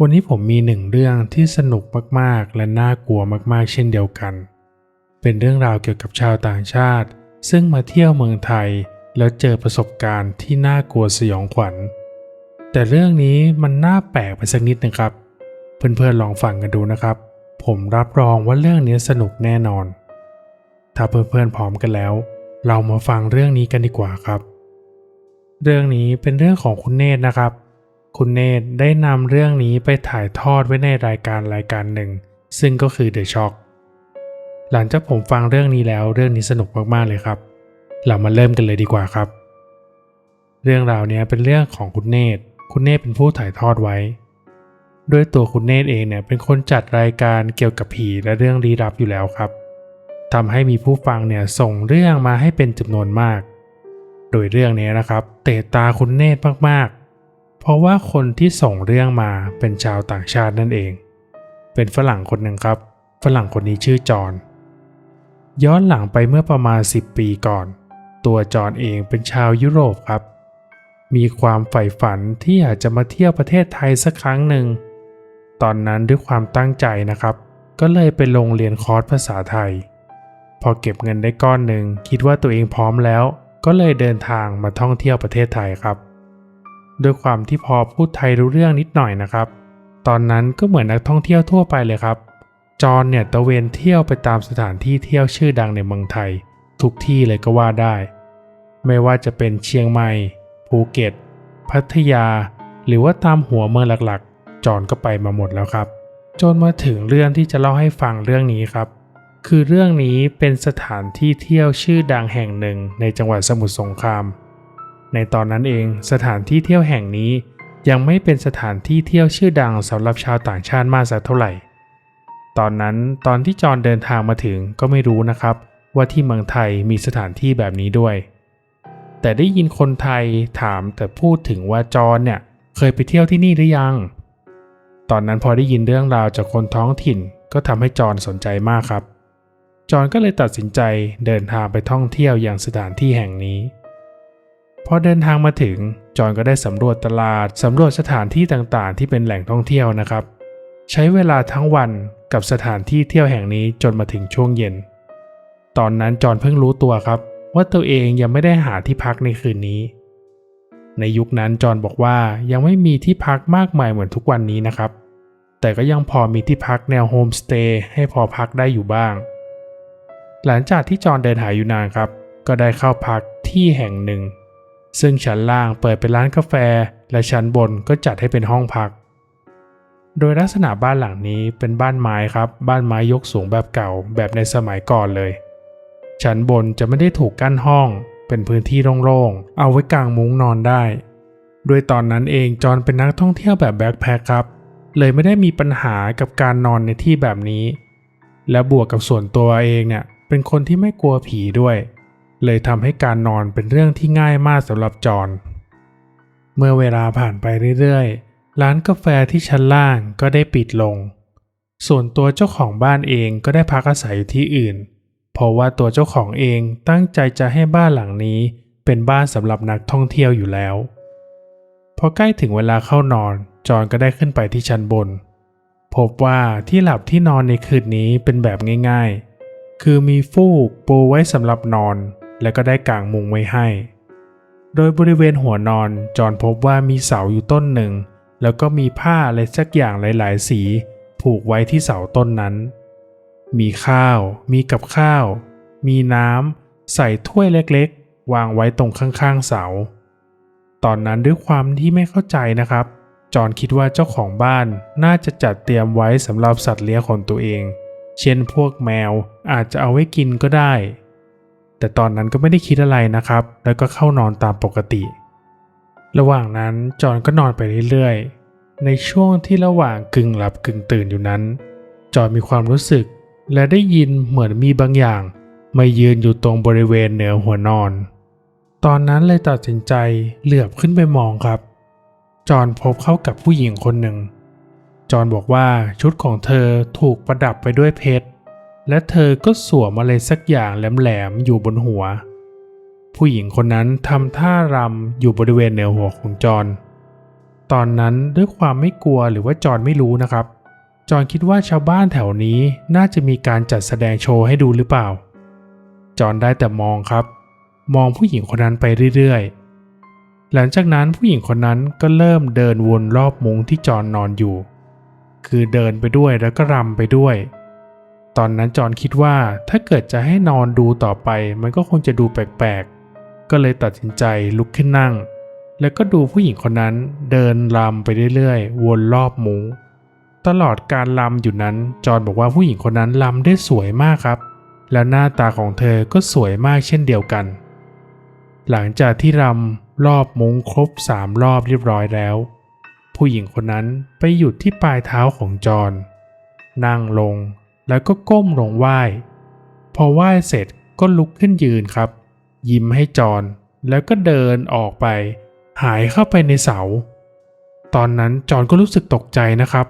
วันนี้ผมมีหนึ่งเรื่องที่สนุกมากๆ และน่ากลัวมากๆ เช่นเดียวกัน เป็นเรื่องราวเกี่ยวกับชาวต่างชาติ ซึ่งมาเที่ยวเมืองไทย แล้วเจอประสบการณ์ที่น่ากลัวสยองขวัญ แต่เรื่องนี้มันน่าแปลกไปสักนิดนะครับ เพื่อนๆลองฟังกันดูนะครับ ผมรับรองว่าเรื่องนี้สนุกแน่นอน ถ้าเพื่อนๆพร้อมกันแล้ว เรามาฟังเรื่องนี้กันดีกว่าครับ เรื่องนี้เป็นเรื่องของคุณเนตรนะครับ คุณเนตได้นำเรื่องนี้ไปถ่ายทอดไว้ในรายการรายการหนึ่ง ซึ่งก็คือ The Shock หลังจากผมฟังเรื่องนี้แล้วเรื่องนี้สนุกมากๆเลยครับ เรามาเริ่มกันเลยดีกว่าครับ เรื่องราวนี้เป็นเรื่องของคุณเนตคุณเนตเป็นผู้ถ่ายทอดไว้ ด้วยตัวคุณเนตเองเนี่ยเป็นคนจัดรายการเกี่ยวกับผีและเรื่องลี้ลับอยู่แล้วครับทำให้มีผู้ฟังเนี่ยส่งเรื่องมาให้เป็นจำนวนมาก โดยเรื่องนี้นะครับ เตะตาคุณเนตมากๆ เพราะว่าคนที่ส่งเรื่องมาเป็นชาวต่างชาตินั่นเอง เป็นฝรั่งคนหนึ่งครับ ฝรั่งคนนี้ชื่อจอห์นย้อนหลังไปเมื่อประมาณ 10 ปีก่อน ตัวจอห์นเองเป็นชาวยุโรปครับ มีความใฝ่ฝันที่อยากจะมาเที่ยวประเทศไทยสักครั้งหนึ่ง ตอนนั้นด้วยความตั้งใจนะครับ ก็เลยไปลงเรียนคอร์สภาษาไทย พอเก็บเงินได้ก้อนหนึ่งคิดว่าตัวเองพร้อมแล้ว ก็เลยเดินทางมาท่องเที่ยวประเทศไทยครับ ด้วยความที่พอพูดไทยรู้เรื่องนิดหน่อยนะครับ ตอนนั้นก็เหมือนนักท่องเที่ยวทั่วไปเลยครับ จอนเนี่ยตะเวนเที่ยวไปตามสถานที่เที่ยวชื่อดังในเมืองไทย ทุกที่เลยก็ว่าได้ ไม่ว่าจะเป็นเชียงใหม่ ภูเก็ต พัทยา หรือว่าตามหัวเมืองหลักๆ จอนก็ไปมาหมดแล้วครับ จนมาถึงเรื่องที่จะเล่าให้ฟังเรื่องนี้ครับ คือเรื่องนี้เป็นสถานที่เที่ยวชื่อดังแห่งหนึ่งในจังหวัดสมุทรสงคราม ในตอนนั้นเองสถานที่เที่ยวแห่งนี้ ยังไม่เป็นสถานที่เที่ยวชื่อดังสำหรับชาวต่างชาติมากสักเท่าไหร่ ตอนนั้นตอนที่จอนเดินทางมาถึงก็ไม่รู้นะครับ ว่าที่เมืองไทยมีสถานที่แบบนี้ด้วย แต่ได้ยินคนไทยถามแต่พูดถึงว่าจอนเนี่ยเคยไปเที่ยวที่นี่หรือยัง ตอนนั้นพอได้ยินเรื่องราวจากคนท้องถิ่นก็ทำให้จอนสนใจมากครับ จอนก็เลยตัดสินใจเดินทางไปท่องเที่ยวอย่างสถานที่แห่งนี้ พอเดินทางมาถึงจอห์นก็ได้สำรวจตลาดสำรวจสถานที่ต่างๆ ที่เป็นแหล่งท่องเที่ยวนะครับ ใช้เวลาทั้งวันกับสถานที่เที่ยวแห่งนี้จนมาถึงช่วงเย็น ตอนนั้นจอห์นเพิ่งรู้ตัวครับ ว่าตัวเองยังไม่ได้หาที่พักในคืนนี้ ในยุคนั้นจอห์นบอกว่ายังไม่มีที่พักมากมายเหมือนทุกวันนี้นะครับ แต่ก็ยังพอมีที่พักแนวโฮมสเตย์ให้พอพักได้อยู่บ้าง หลังจากที่จอห์นเดินหาอยู่นานครับ ก็ได้เข้าพักที่แห่งหนึ่ง ซึ่งชั้นล่างเปิดเป็นร้านกาแฟ และชั้นบนก็จัดให้เป็นห้องพัก โดยลักษณะบ้านหลังนี้เป็นบ้านไม้ครับ บ้านไม้ยกสูงแบบเก่าแบบในสมัยก่อนเลย ชั้นบนจะไม่ได้ถูกกั้นห้อง เป็นพื้นที่โล่งๆ เอาไว้กางมุ้งนอนได้ โดยตอนนั้นเองจอนเป็นนักท่องเที่ยวแบบแบ็คแพคครับ เลยไม่ได้มีปัญหากับการนอนในที่แบบนี้ และบวกกับส่วนตัวเองเนี่ยเป็นคนที่ไม่กลัวผีด้วย เลยทำให้การนอนเป็นเรื่องที่ง่ายมากสำหรับจอห์นเมื่อเวลาผ่านไปเรื่อยๆ ร้านกาแฟที่ชั้นล่างก็ได้ปิดลง ส่วนตัวเจ้าของบ้านเองก็ได้พักอาศัยอยู่ที่อื่น เพราะว่าตัวเจ้าของเองตั้งใจจะให้บ้านหลังนี้เป็นบ้านสำหรับนักท่องเที่ยวอยู่แล้ว พอใกล้ถึงเวลาเข้านอน จอห์นก็ได้ขึ้นไปที่ชั้นบน พบว่าที่หลับที่นอนในคืนนี้เป็นแบบง่าย ๆ คือมีฟูกปูไว้สำหรับนอน และก็ได้กางมุงไว้ให้ โดยบริเวณหัวนอนจอนพบว่ามีเสาอยู่ต้นหนึ่ง แล้วก็มีผ้าอะไรสักอย่างหลาย ๆ สี ผูกไว้ที่เสาต้นนั้น มีข้าว มีกับข้าว มีน้ำใส่ถ้วยเล็กๆ วางไว้ตรงข้างๆเสา ตอนนั้นด้วยความที่ไม่เข้าใจนะครับจอนคิดว่าเจ้าของบ้านน่าจะจัดเตรียมไว้สำหรับสัตว์เลี้ยงของตัวเอง เช่นพวกแมวอาจจะเอาไว้กินก็ได้ แต่ตอนนั้นก็ไม่ได้คิดอะไรนะครับ แล้วก็เข้านอนตามปกติ ระหว่างนั้นจอนก็นอนไปเรื่อยๆ ในช่วงที่ระหว่างกึ่งหลับกึ่งตื่นอยู่นั้น จอนมีความรู้สึก และได้ยินเหมือนมีบางอย่าง มายืนอยู่ตรงบริเวณเหนือหัวนอน ตอนนั้นเลยตัดสินใจเหลือบขึ้นไปมองครับ จอนพบเข้ากับผู้หญิงคนหนึ่ง จอนบอกว่าชุดของเธอถูกประดับไปด้วยเพชร และเธอก็สวมอะไรสักอย่างแหลมๆอยู่บนหัว ผู้หญิงคนนั้นทำท่ารำอยู่บริเวณเหนือหัวของจอนตอนนั้นด้วยความไม่กลัวหรือว่าจอนไม่รู้นะครับ จอนคิดว่าชาวบ้านแถวนี้น่าจะมีการจัดแสดงโชว์ให้ดูหรือเปล่า จอนได้แต่มองครับ มองผู้หญิงคนนั้นไปเรื่อยๆ หลังจากนั้นผู้หญิงคนนั้นก็เริ่มเดินวนรอบมุ้งที่จอนนอนอยู่ คือเดินไปด้วยแล้วก็รำไปด้วย ตอนนั้นจอนคิดว่าถ้าเกิดจะให้นอนดูต่อไป มันก็คงจะดูแปลกๆ ก็เลยตัดสินใจลุกขึ้นนั่ง แล้วก็ดูผู้หญิงคนนั้นเดินรำไปเรื่อยๆ วนรอบมุ้งตลอดการรำอยู่นั้นจอนบอกว่าผู้หญิงคนนั้นรำได้สวยมากครับ แล้วหน้าตาของเธอก็สวยมากเช่นเดียวกัน หลังจากที่รำรอบมุ้งครบสามรอบเรียบร้อยแล้ว ผู้หญิงคนนั้นไปหยุดที่ปลายเท้าของจอนนั่งลง แล้วก็ก้มลงไหว้ พอไหว้เสร็จก็ลุกขึ้นยืนครับ ยิ้มให้จอนแล้วก็เดินออกไป หายเข้าไปในเสา ตอนนั้นจอนก็รู้สึกตกใจนะครับ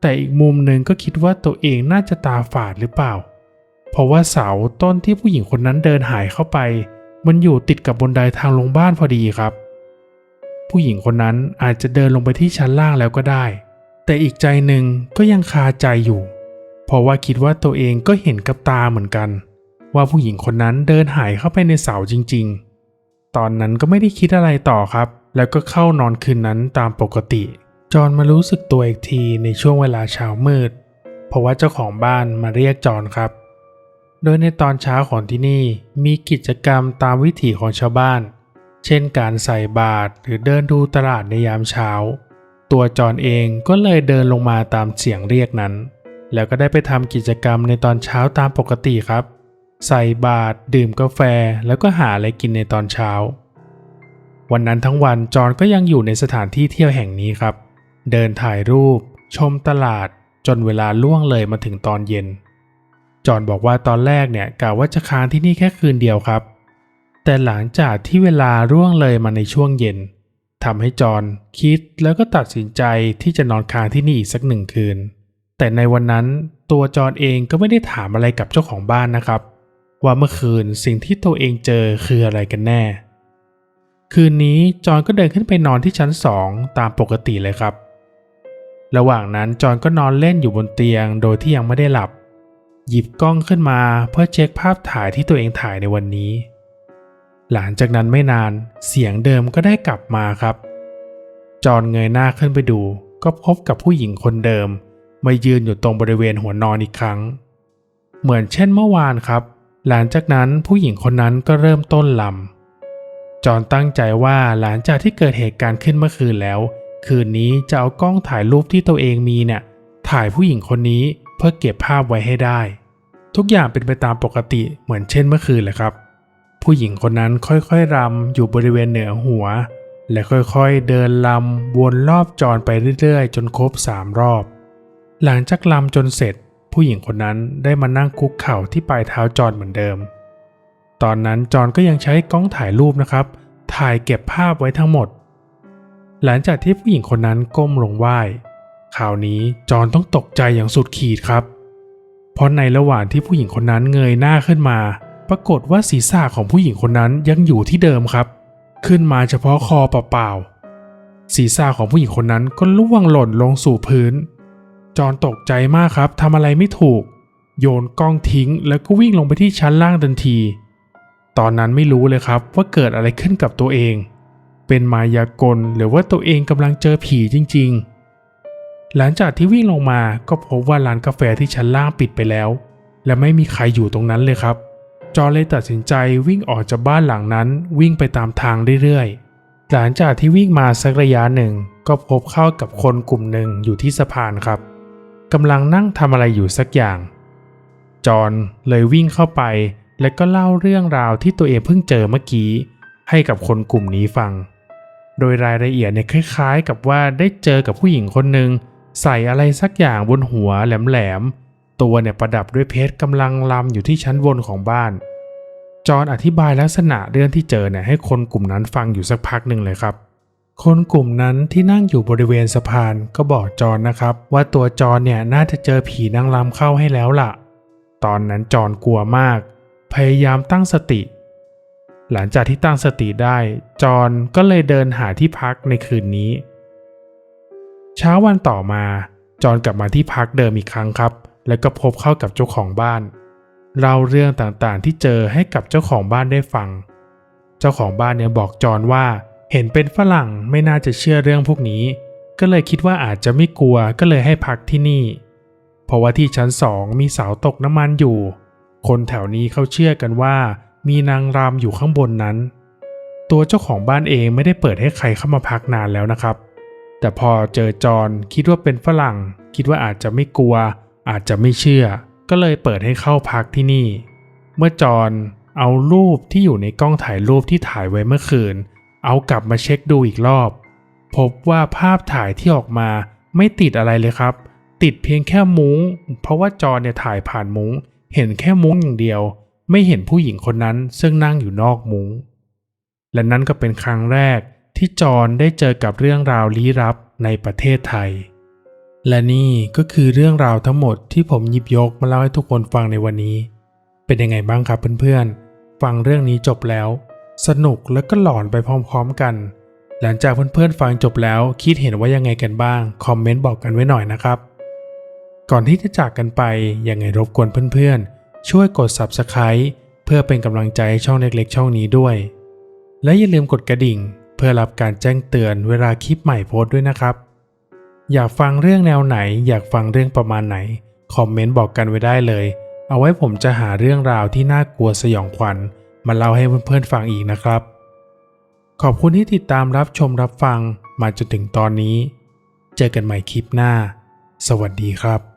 แต่อีกมุมหนึ่งก็คิดว่าตัวเองน่าจะตาฝาดหรือเปล่า เพราะว่าเสาต้นที่ผู้หญิงคนนั้นเดินหายเข้าไป มันอยู่ติดกับบนไดทางลงบ้านพอดีครับ ผู้หญิงคนนั้นอาจจะเดินลงไปที่ชั้นล่างแล้วก็ได้ แต่อีกใจหนึ่งก็ยังคาใจอยู่ เพราะว่าคิดว่าตัวเองก็เห็นกับตาเหมือนกัน ว่าผู้หญิงคนนั้นเดินหายเข้าไปในเสาจริง ๆ ตอนนั้นก็ไม่ได้คิดอะไรต่อครับ แล้วก็เข้านอนคืนนั้นตามปกติ จอนมารู้สึกตัวอีกทีในช่วงเวลาเช้ามืด เพราะว่าเจ้าของบ้านมาเรียกจอนครับ โดยในตอนเช้าของที่นี่มีกิจกรรมตามวิถีของชาวบ้าน เช่นการใส่บาตรหรือเดินดูตลาดในยามเช้า ตัวจอนเองก็เลยเดินลงมาตามเสียงเรียกนั้น แล้วก็ได้ไปทำกิจกรรมในตอนเช้าตามปกติครับ ใส่บาตรดื่มกาแฟแล้วก็หาอะไรกินในตอนเช้า วันนั้นทั้งวันจอนก็ยังอยู่ในสถานที่เที่ยวแห่งนี้ครับ เดินถ่ายรูป ชมตลาด จนเวลาล่วงเลยมาถึงตอนเย็น จอนบอกว่าตอนแรกเนี่ยกะว่าจะค้างที่นี่แค่คืนเดียวครับ แต่หลังจากที่เวลาร่วงเลยมาในช่วงเย็นทำให้จอนคิดแล้วก็ตัดสินใจที่จะนอนค้างที่นี่อีกสักหนึ่งคืน แต่ในวันนั้นตัวจอนเองก็ไม่ได้ถามอะไรกับเจ้าของบ้านนะครับ ว่าเมื่อคืนสิ่งที่ตัวเองเจอคืออะไรกันแน่ คืนนี้จอนก็เดินขึ้นไปนอนที่ชั้นสองตามปกติเลยครับ ระหว่างนั้นจอนก็นอนเล่นอยู่บนเตียงโดยที่ยังไม่ได้หลับ หยิบกล้องขึ้นมาเพื่อเช็คภาพถ่ายที่ตัวเองถ่ายในวันนี้ หลังจากนั้นไม่นานเสียงเดิมก็ได้กลับมาครับ จอนเงยหน้าขึ้นไปดู ก็พบกับผู้หญิงคนเดิม มายืนอยู่ตรงบริเวณหัวนอนอีกครั้ง เหมือนเช่นเมื่อวานครับ หลังจากนั้นผู้หญิงคนนั้นก็เริ่มต้นลำจอนตั้งใจว่าหลังจากที่เกิดเหตุการณ์ขึ้นเมื่อคืนแล้ว คืนนี้จะเอากล้องถ่ายรูปที่ตัวเองมีเนี่ยถ่ายผู้หญิงคนนี้เพื่อเก็บภาพไว้ให้ได้ ทุกอย่างเป็นไปตามปกติเหมือนเช่นเมื่อคืนเลยครับ ผู้หญิงคนนั้นค่อยๆรำอยู่บริเวณเหนือหัว และค่อยๆเดินลำวนรอบจอนไปเรื่อยๆ จนครบสามรอบ หลังจากลำจนเสร็จ ผู้หญิงคนนั้นได้มานั่งคุกเข่าที่ปลายเท้าจอนเหมือนเดิม ตอนนั้นจอนก็ยังใช้กล้องถ่ายรูปนะครับ ถ่ายเก็บภาพไว้ทั้งหมด หลังจากที่ผู้หญิงคนนั้นก้มลงไหว้คราวนี้จอนต้องตกใจอย่างสุดขีดครับ เพราะในระหว่างที่ผู้หญิงคนนั้นเงยหน้าขึ้นมา ปรากฏว่าศีรษะของผู้หญิงคนนั้นยังอยู่ที่เดิมครับ ขึ้นมาเฉพาะคอเปล่าๆศีรษะของผู้หญิงคนนั้นก็ล่วงหล่นลงสู่พื้น จอนตกใจมากครับทำอะไรไม่ถูก โยนกล้องทิ้งแล้วก็วิ่งลงไปที่ชั้นล่างทันที ตอนนั้นไม่รู้เลยครับว่าเกิดอะไรขึ้นกับตัวเอง เป็นมายากลหรือว่าตัวเองกำลังเจอผีจริง ๆ หลังจากที่วิ่งลงมาก็พบว่าร้านกาแฟที่ชั้นล่างปิดไปแล้ว และไม่มีใครอยู่ตรงนั้นเลยครับ จอเลยตัดสินใจวิ่งออกจากบ้านหลังนั้นวิ่งไปตามทางเรื่อยๆ หลังจากที่วิ่งมาสักระยะหนึ่ง ก็พบเข้ากับคนกลุ่มหนึ่งอยู่ที่สะพานครับ กำลังนั่งทำอะไรอยู่สักอย่าง จอนเลยวิ่งเข้าไป และก็เล่าเรื่องราวที่ตัวเองเพิ่งเจอเมื่อกี้ ให้กับคนกลุ่มนี้ฟัง โดยรายละเอียดเนี่ยคล้ายๆ กับว่าได้เจอกับผู้หญิงคนหนึ่งใส่อะไรสักอย่างบนหัวแหลมๆ ตัวเนี่ยประดับด้วยเพชรกำลังลำอยู่ที่ชั้นบนของบ้าน จอนอธิบายลักษณะเรื่องที่เจอเนี่ยให้คนกลุ่มนั้นฟังอยู่สักพักหนึ่งเลยครับ คนกลุ่มนั้นที่นั่งอยู่บริเวณสะพานก็บอกจอนนะครับ ว่าตัวจอนเนี่ยน่าจะเจอผีนางรำเข้าให้แล้วล่ะ ตอนนั้นจอนกลัวมาก พยายามตั้งสติ หลังจากที่ตั้งสติได้ จอนก็เลยเดินหาที่พักในคืนนี้ เช้าวันต่อมา จอนกลับมาที่พักเดิมอีกครั้งครับ แล้วก็พบเข้ากับเจ้าของบ้านเล่าเรื่องต่างๆที่เจอให้กับเจ้าของบ้านได้ฟัง เจ้าของบ้านเนี่ยบอกจอนว่า เห็นเป็นฝรั่งไม่น่าจะเชื่อเรื่องพวกนี้ ก็เลยคิดว่าอาจจะไม่กลัวก็เลยให้พักที่นี่ เพราะว่าที่ชั้นสองมีเสาตกน้ำมันอยู่ คนแถวนี้เขาเชื่อกันว่า มีนางรำอยู่ข้างบนนั้น ตัวเจ้าของบ้านเองไม่ได้เปิดให้ใครเข้ามาพักนานแล้วนะครับ แต่พอเจอจอนคิดว่าเป็นฝรั่ง คิดว่าอาจจะไม่กลัว อาจจะไม่เชื่อ ก็เลยเปิดให้เข้าพักที่นี่ เมื่อจอนเอารูปที่อยู่ในกล้องถ่ายรูปที่ถ่ายไว้เมื่อคืน เอากลับมาเช็คดูอีกรอบ พบว่าภาพถ่ายที่ออกมาไม่ติดอะไรเลยครับ ติดเพียงแค่มุง้ง เพราะว่าจอเนี่ยถ่ายผ่านมุง้ง เห็นแค่มุ้งอย่างเดียว ไม่เห็นผู้หญิงคนนั้นซึ่งนั่งอยู่นอกมุง้ง และนั่นก็เป็นครั้งแรกที่จอนได้เจอกับเรื่องราวลี้ลับในประเทศไทย และนี่ก็คือเรื่องราวทั้งหมดที่ผมหยิบยกมาเล่าให้ทุกคนฟังในวันนี้ เป็นยังไงบ้างครับเพื่อนๆ ฟังเรื่องนี้จบแล้ว สนุกและก็หลอนไปพร้อมๆกัน หลังจากเพื่อนๆฟังจบแล้วคิดเห็นว่ายังไงกันบ้าง คอมเมนต์บอกกันไว้หน่อยนะครับ ก่อนที่จะจากกันไปยังไงรบกวนเพื่อนๆ ช่วยกด Subscribe เพื่อเป็นกำลังใจให้ช่องเล็กๆ ช่องนี้ด้วย และอย่าลืมกดกระดิ่ง เพื่อรับการแจ้งเตือนเวลาคลิปใหม่โพสต์ด้วยนะครับ อยากฟังเรื่องแนวไหน อยากฟังเรื่องประมาณไหน คอมเมนต์บอกกันไว้ได้เลย เอาไว้ผมจะหาเรื่องราวที่น่ากลัวสยองขวัญ มาเล่าให้เพื่อนๆฟังอีกนะครับ ขอบคุณที่ติดตามรับชมรับฟังมาจนถึงตอนนี้ เจอกันใหม่คลิปหน้า สวัสดีครับ